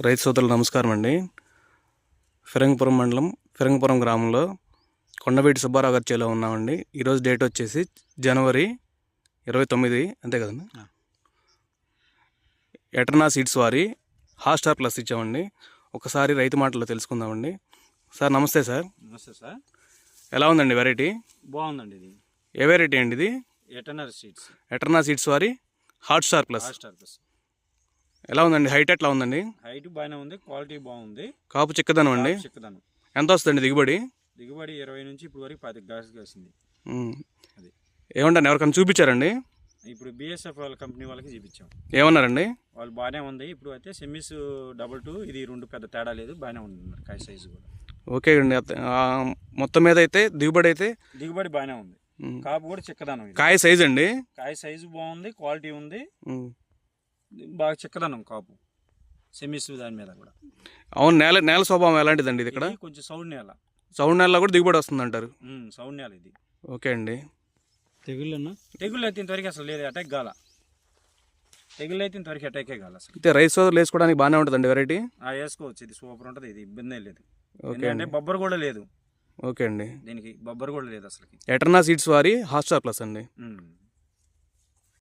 రైతు సోదరులు నమస్కారం అండి. ఫిరంగపురం మండలం ఫిరంగపురం గ్రామంలో కొండవీటి సుబ్బారావు గారి చేలో ఉన్నామండి. ఈరోజు డేట్ వచ్చేసి జనవరి ఇరవై తొమ్మిది అంతే కదండి. ఎటర్నా సీడ్స్ వారి హాట్స్టార్ ప్లస్ ఇచ్చామండి. ఒకసారి రైతు మాటల్లో తెలుసుకుందామండి. సార్ నమస్తే సార్. నమస్తే సార్. ఎలా ఉందండి వెరైటీ? బాగుందండి ఇది. ఏ వెరైటీ అండి ఇది? ఎటర్నర్ సీట్స్ ఎటర్నా సీడ్స్ వారి హాట్స్టార్ ప్లస్. Star plus. ఎలా ఉందండి? హైట్ ఎట్లా ఉందండి? హైట్ బాగానే ఉంది క్వాలిటీ బాగుంది. కాపు చిక్కదనం అండి. చిక్కదనం. ఎంత వస్తుందండి దిగుబడి? దిగుబడి ఇరవై నుంచి ఇప్పుడు వరకు పది గ్లాస్ ఉమ్. అది. ఏమంటారు? ఎవరికైనా చూపించారండి? ఇప్పుడు బిఎస్ఎఫ్ వాళ్ళ కంపెనీ వాళ్ళకి చూపించాం. ఏమన్నారండి? వాళ్ళు బాగానే ఉంది. ఇప్పుడు అయితే సెమీస్ డబుల్ టూ ఇది రెండు పెద్ద తేడా లేదు బాగానే ఉంది కాయ సైజు కూడా. ఓకే అండి. మొత్తం మీద అయితే దిగుబడి అయితే దిగుబడి బాగానే ఉంది. కాపు కూడా చిక్కదనం కాయ సైజ్ అండి? కాయ సైజు బాగుంది క్వాలిటీ ఉంది. బాగా చిక్కదనం కాపు. సెమీస్ దాని మీద కూడా. అవును నేల నేల స్వభావం ఎలాంటిదండి ఇది ఇక్కడ? ఇది కొంచెం సౌండ్ నేల. సౌండ్ నేలలో కూడా దిగుబడి వస్తుంది అంటారు ఉమ్, సౌండ్ నేల ఇది. ఓకే అండి. తెగుళ్ళన్నా తెగుళ్ళు అయితే ఇంతవరకు అసలు లేదు అటాక్ గాల. తెగుళ్ళు అయితే ఇంతవరకు అటాకే గాల అసలు. అయితే రైస్ వేసుకోవడానికి బాగానే ఉంటుందండి వెరైటీ ఆ వేసుకోవచ్చు ఇది సూపర్ ఉంటుంది ఇది ఇబ్బంది లేదు. ఓకే ఎందుకంటే అండి. బొబ్బర్ కూడా లేదు. ఓకే అండి. దీనికి బొబ్బర్ కూడా లేదు అసలుకి. ఎటర్నా సీడ్స్ వారి హాట్స్టార్ ప్లస్ అండి.